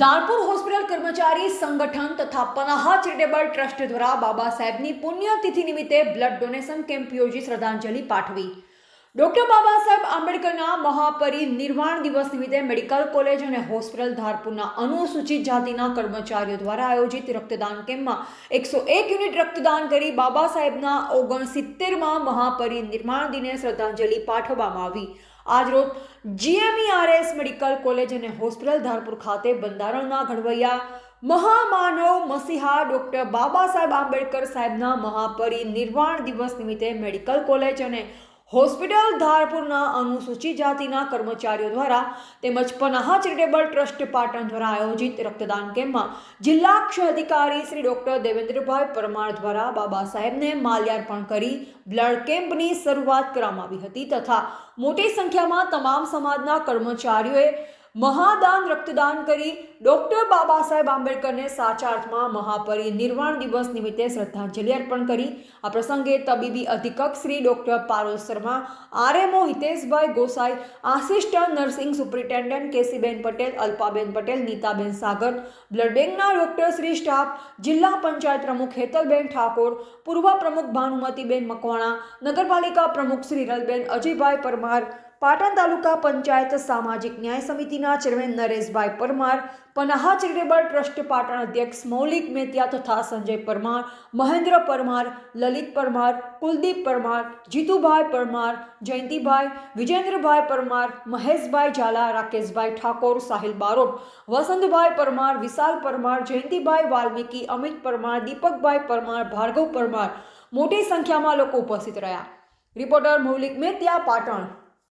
Dharpur hospital કર્મચારી સંગઠન તથા પનાહા ચેરિટેબલ ટ્રસ્ટ દ્વારા બાબા સાહેબની પુણ્યતિથિ નિમિત્તે બ્લડ ડોનેશન કેમ્પ યોજી શ્રદ્ધાંજલિ પાઠવી. ડોક્ટર બાબા સાહેબ આંબેડકરના મહાપરિનિર્વાણ દિવસ નિમિત્તે મેડિકલ કોલેજ અને હોસ્પિટલ ધારપુરના અનુસૂચિત જાતિના કર્મચારીઓ દ્વારા આયોજિત રક્તદાન કેમ્પમાં એકસો એક યુનિટ રક્તદાન કરી બાબા સાહેબના ઓગણસિત્તેરમાં મહાપરિનિર્વાણ દિને શ્રદ્ધાંજલિ પાઠવવામાં આવી. આજરોજ જીએમઈઆરએસ મેડિકલ કોલેજ અને હોસ્પિટલ ધારપુર ખાતે બંધારણના ઘડવૈયા મહામાનવ મસીહા ડોક્ટર બાબા સાહેબ આંબેડકર સાહેબના મહાપરિનિર્વાણ દિવસ નિમિત્તે મેડિકલ કોલેજ અને હોસ્પિટલ ધારપુરના અનુસૂચિત જાતિના કર્મચારીઓ દ્વારા તેમજ પનાહા ચેરિટેબલ ટ્રસ્ટ પાટણ દ્વારા આયોજિત રક્તદાન કેમ્પમાં જિલ્લા ક્ષય અધિકારી શ્રી ડોક્ટર દેવેન્દ્રભાઈ પરમાર દ્વારા બાબા સાહેબને માલ્યાર્પણ કરી બ્લડ કેમ્પની શરૂઆત કરવામાં આવી હતી તથા મોટી સંખ્યામાં તમામ સમાજના કર્મચારીઓએ મહાદાન, રક્તદાન કરી ડૉક્ટર બાબા સાહેબ આંબેડકરને સાચા અર્થમાં મહાપરિનિર્વાણ દિવસ નિમિત્તે શ્રદ્ધાંજલિ અર્પણ કરી. આ પ્રસંગે તબીબી અધિકક Shri doctor Parul Sharma, RMO Hiteshbhai Gosai assistant nursing superintendent Kesiben Patel, Alpaben Patel, Nitaben Sagar, blood બેંકના ડૉક્ટર શ્રી સ્ટાફ, જિલ્લા પંચાયત પ્રમુખ હેતલબેન ઠાકોર, પૂર્વ પ્રમુખ ભાનુમતીબેન મકવાણા, નગરપાલિકા પ્રમુખ શ્રી રલબેન અજયભાઈ પરમાર પાટણ તાલુકા પંચાયત સામાજિક ન્યાય સમિતિના chairman Nareshbhai Parmar Panaha charitable trust Patan અધ્યક્ષ મૌલિક મેતિયા તથા સંજય પરમાર, મહેન્દ્ર પરમાર, લલિત પરમાર, કુલદીપ પરમાર, જીતુભાઈ પરમાર, જયંતિભાઈ, વિજેન્દ્રભાઈ પરમાર, મહેશભાઈ ઝાલા, રાકેશભાઈ ઠાકોર, સાહિલ બારોટ, વસંતભાઈ પરમાર, વિશાલ પરમાર, જયંતિભાઈ વાલ્મીકી, અમિત પરમાર, દીપકભાઈ પરમાર, ભાર્ગવ પરમાર મોટી સંખ્યામાં લોકો ઉપસ્થિત રહ્યા. રિપોર્ટર મૌલિક મેતિયા પાટણ.